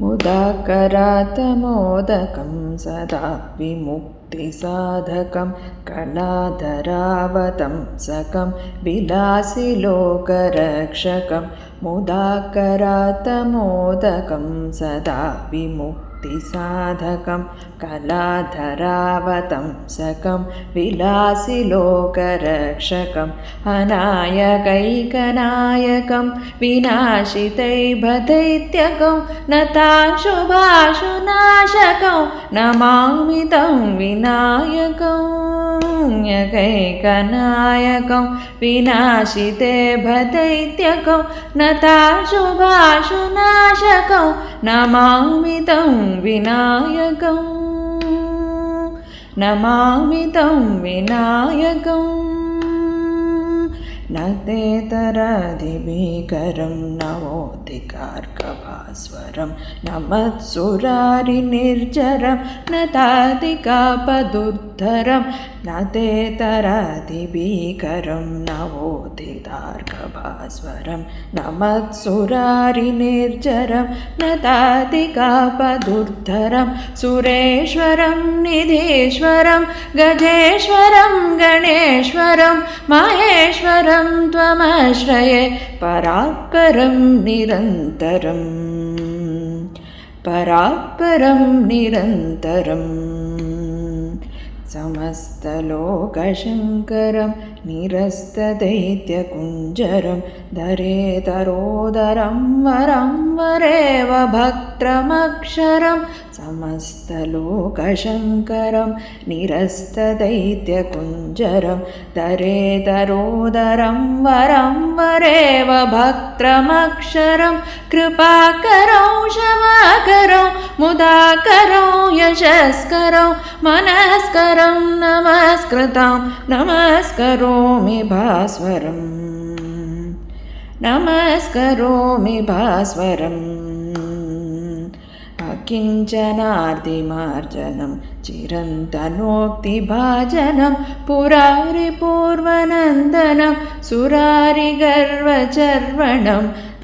मुदा करात मोदकं सदा विमुक्तिसाधकं कलाधरावतं सकं विलासिलोकरक्षकं मुदा करात मोदकं सदा विमुक्ति साधकं कलाधरावतं सकं विलासिलोकरक्षकम् अनायकैकनायकं विनाशितैभदैत्यकं नताशुभाशुनाशकं नमामि तं विनायकं यकैकनायकं विनाशिते भदैत्यकं नताशुभाशुनाशकं नमामि तं विनायकं नमामि तं विनायकम् न तेतराधिभीकरं नवोऽधिकार्कभास्वरं न मत्सुरारिनिर्जरं न ताधिकापदुद्धरं न तेतराधिभीकरं नवोदितार्कभास्वरं न मत्सुरारिनिर्जरं न ताधिकापदुद्धरं सुरेश्वरं निधीश्वरं गजेश्वरं गणेश्वरं महेश्वरं त्वमाश्रये परात्परं निरन्तरम् परात्परं निरन्तरम् समस्तलोकशङ्करं निरस्तदैत्यकुञ्जरं धरेतरोदरं वरं वरेव भक्त्रमक्षरं समस्तलोकशङ्करं निरस्तदैत्यकुञ्जरं धरेतरोदरं वरं वरेव भक्त्रमक्षरं कृपाकरौ क्षमाकरौ मुदाकरौ यशस्करौ मनस्करं नमस्कृतां नमस्करोमि भास्वरम् नमस्करोमि भास्वरम् अकिञ्चनार्तिमार्जनं चिरन्तनोक्तिभाजनं पुरारिपूर्वनन्दनं सुरारिगर्वचर्वणम्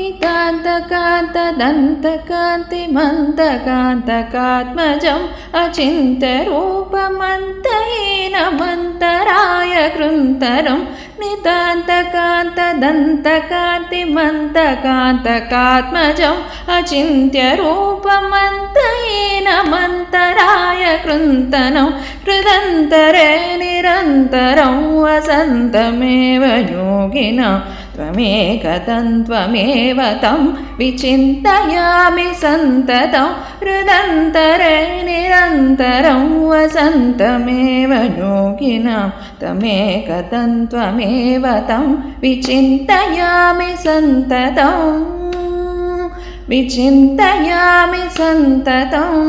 नितान्तकान्तदन्तकान्तिमन्तकान्तकात्मजम् अचिन्त्यरूपमन्तहीनमन्तराय कृन्तरं नितान्तकान्तदन्तकान्तिमन्तकान्तकात्मजम् अचिन्त्यरूपमन्तहीनमन्तराय कृन्तनं हृदन्तरे निरन्तरं वसन्तमेव योगिना त्वमेकतन्त्वमेव तं विचिन्तयामि सन्ततं हृदन्तरे निरन्तरं वसन्तमेव योगिनां तमेकतन्त्वमेव तं विचिन्तयामि सन्ततं विचिन्तयामि सन्ततम्